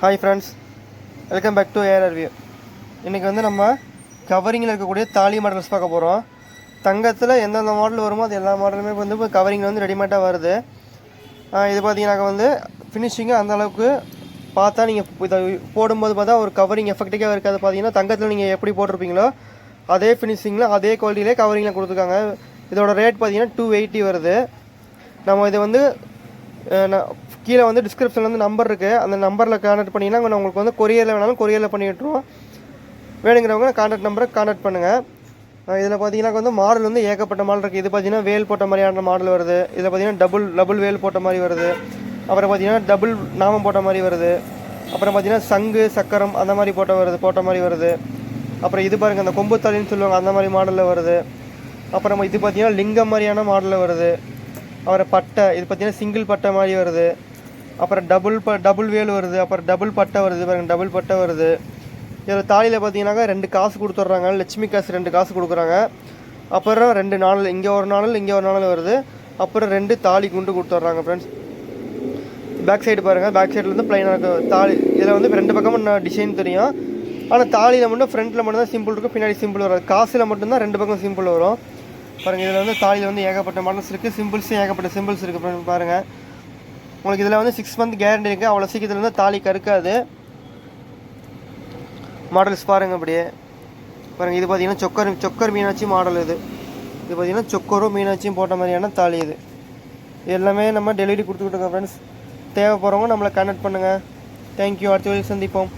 Hi friends welcome back to air review இன்றைக்கி வந்து நம்ம கவரிங்கில் இருக்கக்கூடிய தாலி மாடல்ஸ் பார்க்க போகிறோம் தங்கத்தில் எந்தெந்த மாடல் வருமோ அது எல்லா மாடலுமே வந்து இப்போ கவரிங்கில் வந்து ரெடிமேடாக வருது. இது பார்த்தீங்கன்னாக்க வந்து ஃபினிஷிங்கு அந்தளவுக்கு பார்த்தா நீங்கள் இதை போடும்போது பார்த்தா ஒரு கவரிங் எஃபெக்டிக்காக இருக்காது. பார்த்தீங்கன்னா தங்கத்தில் நீங்கள் எப்படி போட்டிருப்பீங்களோ அதே ஃபினிஷிங்கில் அதே குவாலிட்டியிலே கவரிங்கில் கொடுத்துருக்காங்க. இதோட ரேட் பார்த்தீங்கன்னா டூ எயிட்டி வருது. நம்ம இது வந்து கீழே வந்து டிஸ்கிரிப்ஷனில் வந்து நம்பர் இருக்குது அந்த நம்பரில் கான்டாக்ட் பண்ணிங்கன்னா அங்கே உங்களுக்கு வந்து கொரியரில் வேணாலும் கொரியரில் பண்ணி விட்டுருவோம். வேணுங்கிறவங்க கான்டாக்ட் நம்பரை கான்டாக்ட் பண்ணுங்கள் இதில் பார்த்தீங்கன்னா வந்து மாடல் வந்து ஏகப்பட்ட மாடல் இருக்குது இது பார்த்தீங்கன்னா வேல் போட்ட மாதிரியான மாடல் வருது. இதில் பார்த்தீங்கன்னா டபுள் டபுள் வேல் போட்ட மாதிரி வருது. அப்புறம் பார்த்தீங்கன்னா டபுள் நாமம் போட்ட மாதிரி வருது. அப்புறம் பார்த்தீங்கன்னா சங்கு சக்கரம் அந்த மாதிரி போட்ட வருது போட்ட மாதிரி வருது. அப்புறம் இது பாருங்கள் அந்த கொம்பு தாலின்னு சொல்லுவாங்க அந்த மாதிரி மாடலில் வருது. அப்புறம் இது பார்த்தீங்கன்னா லிங்கம் மாதிரியான மாடலில் வருது. அப்புறம் பட்டை இது பார்த்தீங்கன்னா சிங்கிள் பட்டை மாதிரி வருது. அப்புறம் டபுள் ப டபுள் வேல் வருது. அப்புறம் டபுள் பட்டை வருது. பாருங்க டபுள் பட்டை வருது. இதில் தாலியில் பார்த்தீங்கன்னாக்கா ரெண்டு காசு கொடுத்துட்றாங்க. லட்சுமி காசு ரெண்டு காசு கொடுக்குறாங்க. அப்புறம் ரெண்டு நாள் இங்கே ஒரு நாள் இங்கே ஒரு நாள் வருது. அப்புறம் ரெண்டு தாலி குண்டு கொடுத்துட்றாங்க ஃப்ரெண்ட்ஸ் பேக் சைடு பாருங்கள் பேக் சைடில் வந்து ப்ளைனாக இருக்கும் தாலி இதில் வந்து ரெண்டு பக்கமும் டிசைன் தெரியும். ஆனால் தாலியில் மட்டும் ஃப்ரண்ட்டில் மட்டும் தான் சிம்பிள் இருக்கும் பின்னாடி சிம்பிள் வராது. காசில் மட்டும்தான் ரெண்டு பக்கம் சிம்பிள் வரும். பாருங்கள் இதில் வந்து தாலியில் வந்து ஏகப்பட்ட மாடல்ஸ் இருக்குது சிம்பிள்ஸும் ஏகப்பட்ட சிம்பிள்ஸ் இருக்குது பாருங்கள் உங்களுக்கு இதில் வந்து சிக்ஸ் மந்த் கேரண்டி இருக்குது அவ்வளோ சீக்கிரத்தில் வந்து தாலி கருக்காது. மாடல்ஸ் பாருங்கள் அப்படியே. பாருங்கள் இது பார்த்தீங்கன்னா சொக்கர் சொக்கர் மீனாட்சி மாடல் இது. இது பார்த்தீங்கன்னா சொக்கரும் மீனாட்சியும் போட்ட மாதிரியான தாலி இது. எல்லாமே நம்ம டெலிவரி கொடுத்துக்கிட்டு இருக்கோம் ஃப்ரெண்ட்ஸ் தேவைப்படுறவங்க நம்மளை கனெக்ட் பண்ணுங்கள் தேங்க்யூ அடுத்த வழி சந்திப்போம்.